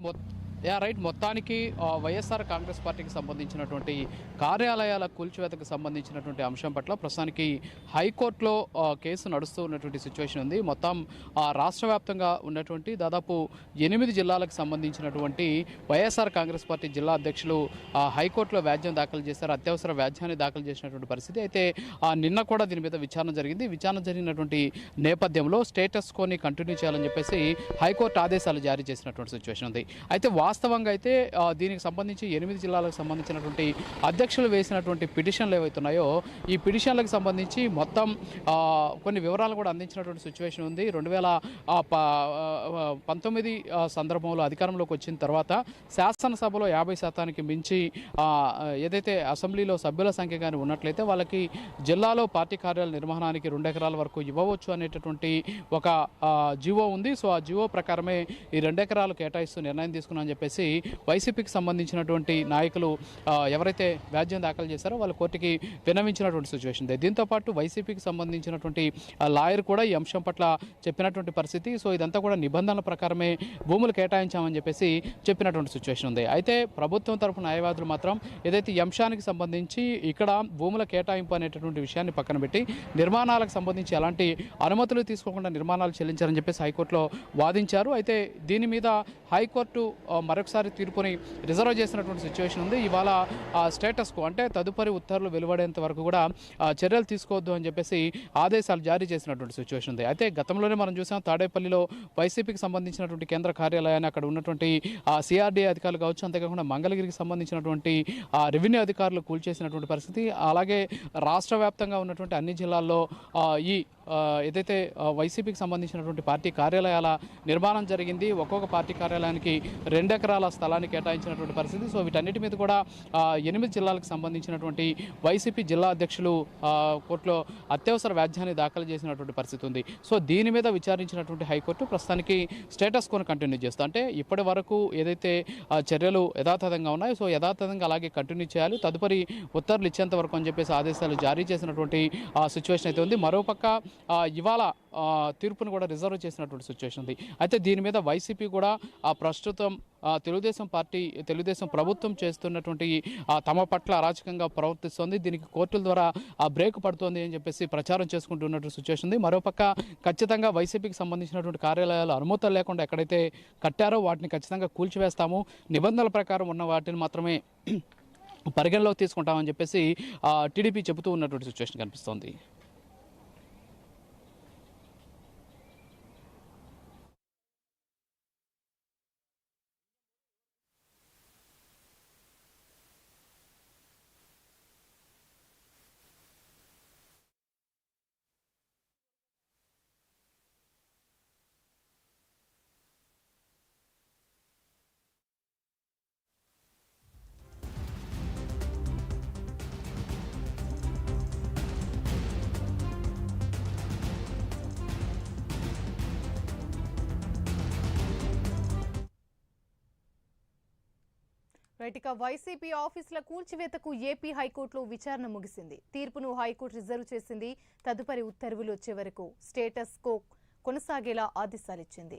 вот. Yeah right మొత్తానికి వైఎస్ఆర్ కాంగ్రెస్ పార్టీకి సంబంధించినటువంటి కార్యాలయాల కూల్చివేతకు సంబంధించినటువంటి అంశం పట్ల ప్రస్తుతానికి హైకోర్టులో కేసు నడుస్తూ ఉన్నటువంటి సిచ్యువేషన్ ఉంది. మొత్తం ఆ, రాష్ట్ర వ్యాప్తంగా ఉన్నటువంటి దాదాపు ఎనిమిది జిల్లాలకు సంబంధించినటువంటి వైఎస్ఆర్ కాంగ్రెస్ పార్టీ జిల్లా అధ్యక్షులు ఆ, హైకోర్టులో వ్యాజ్యం దాఖలు చేశారు. అత్యవసర వ్యాజ్యాన్ని దాఖలు చేసినటువంటి పరిస్థితి. అయితే ఆ, నిన్న కూడా దీని మీద విచారణ జరిగింది. విచారణ జరిగినటువంటి నేపథ్యంలో స్టేటస్ కోని కంటిన్యూ చేయాలని చెప్పేసి హైకోర్టు ఆదేశాలు జారీ చేసినటువంటి సిచ్యువేషన్ ఉంది. అయితే వాస్తవంగా అయితే దీనికి సంబంధించి ఎనిమిది జిల్లాలకు సంబంధించినటువంటి అధ్యక్షులు వేసినటువంటి పిటిషన్లు ఏవైతున్నాయో ఈ పిటిషన్లకు సంబంధించి మొత్తం కొన్ని వివరాలు కూడా అందించినటువంటి సిచ్యువేషన్ ఉంది. రెండు వేల పంతొమ్మిది సందర్భంలో అధికారంలోకి వచ్చిన తర్వాత శాసనసభలో యాభై శాతానికి మించి ఏదైతే అసెంబ్లీలో సభ్యుల సంఖ్య కానీ ఉన్నట్లయితే వాళ్ళకి జిల్లాలో పార్టీ కార్యాలయ నిర్వహణానికి రెండు ఎకరాల వరకు ఇవ్వవచ్చు అనేటటువంటి ఒక జీవో ఉంది. సో ఆ జీవో ప్రకారమే ఈ రెండు ఎకరాలు కేటాయిస్తూ నిర్ణయం తీసుకున్నామని చెప్పేసి వైసీపీకి సంబంధించినటువంటి నాయకులు ఎవరైతే వ్యాజ్యం దాఖలు చేశారో వాళ్ళ కోర్టుకి విన్నవించినటువంటి సిచ్యువేషన్ దీంతోపాటు దీంతో పాటు వైసీపీకి సంబంధించినటువంటి లాయర్ కూడా ఈ అంశం పట్ల చెప్పినటువంటి పరిస్థితి. సో ఇదంతా కూడా నిబంధనల ప్రకారమే భూములు కేటాయించామని చెప్పేసి చెప్పినటువంటి సిచ్యువేషన్ ఉంది. అయితే ప్రభుత్వం తరపు న్యాయవాదులు మాత్రం ఏదైతే ఈ అంశానికి సంబంధించి ఇక్కడ భూముల కేటాయింపు అనేటటువంటి విషయాన్ని పక్కన పెట్టి నిర్మాణాలకు సంబంధించి ఎలాంటి అనుమతులు తీసుకోకుండా నిర్మాణాలు చెల్లించారని చెప్పేసి హైకోర్టులో వాదించారు. అయితే దీని మీద హైకోర్టు మరొకసారి తీర్పుని రిజర్వ్ చేసినటువంటి సిచ్యువేషన్ ఉంది. ఇవాళ స్టేటస్కు అంటే తదుపరి ఉత్తర్వులు వెలువడేంత వరకు కూడా చర్యలు తీసుకోవద్దు అని చెప్పేసి ఆదేశాలు జారీ చేసినటువంటి సిచ్యువేషన్ ఉంది. అయితే గతంలోనే మనం చూసాం తాడేపల్లిలో వైసీపీకి సంబంధించినటువంటి కేంద్ర కార్యాలయాన్ని అక్కడ ఉన్నటువంటి ఆ సిఆర్డీఏ అధికారులు కావచ్చు అంతేకాకుండా మంగళగిరికి సంబంధించినటువంటి ఆ రెవెన్యూ అధికారులు కూల్చేసినటువంటి పరిస్థితి అలాగే రాష్ట్ర వ్యాప్తంగా ఉన్నటువంటి అన్ని జిల్లాల్లో ఈ ఏదైతే వైసీపీకి సంబంధించినటువంటి పార్టీ కార్యాలయాల నిర్మాణం జరిగింది ఒక్కొక్క పార్టీ కార్యాలయానికి రెండు ఎకరాల స్థలాన్ని కేటాయించినటువంటి పరిస్థితి. సో వీటన్నిటి మీద కూడా ఎనిమిది జిల్లాలకు సంబంధించినటువంటి వైసీపీ జిల్లా అధ్యక్షులు కోర్టులో అత్యవసర వ్యాధ్యాన్ని దాఖలు చేసినటువంటి పరిస్థితి ఉంది. సో దీని మీద విచారించినటువంటి హైకోర్టు ప్రస్తుతానికి స్టేటస్ కోను కంటిన్యూ చేస్తా అంటే ఇప్పటి వరకు ఏదైతే చర్యలు యథాతథంగా ఉన్నాయో సో యథాతథంగా అలాగే కంటిన్యూ చేయాలి. తదుపరి ఉత్తర్వులు ఇచ్చేంత వరకు అని చెప్పేసి ఆదేశాలు జారీ చేసినటువంటి సిచ్యువేషన్ అయితే ఉంది. మరోపక్క ఇవాళ తీర్పును కూడా రిజర్వ్ చేసినటువంటి సిచ్యువేషన్ ఉంది. అయితే దీని మీద వైసీపీ కూడా ఆ ప్రస్తుతం తెలుగుదేశం పార్టీ తెలుగుదేశం ప్రభుత్వం చేస్తున్నటువంటి తమ పట్ల అరాచకంగా ప్రవర్తిస్తోంది. దీనికి కోర్టుల ద్వారా ఆ బ్రేక్ పడుతోంది అని చెప్పేసి ప్రచారం చేసుకుంటున్నటువంటి సిచ్యువేషన్ ఉంది. మరోపక్క ఖచ్చితంగా వైసీపీకి సంబంధించినటువంటి కార్యాలయాలు అనుమతులు లేకుండా ఎక్కడైతే కట్టారో వాటిని ఖచ్చితంగా కూల్చివేస్తాము. నిబంధనల ప్రకారం ఉన్న వాటిని మాత్రమే పరిగణలోకి తీసుకుంటామని చెప్పేసి టీడీపీ చెబుతూ ఉన్నటువంటి సిచ్యువేషన్ కనిపిస్తోంది. రైట్ ఇక వైసీపీ ఆఫీసుల కూల్చివేతకు ఏపీ హైకోర్టులో విచారణ ముగిసింది. తీర్పును హైకోర్టు రిజర్వ్ చేసింది. తదుపరి ఉత్తర్వులు వచ్చే వరకు స్టేటస్ కో కొనసాగేలా ఆదేశాలిచ్చింది.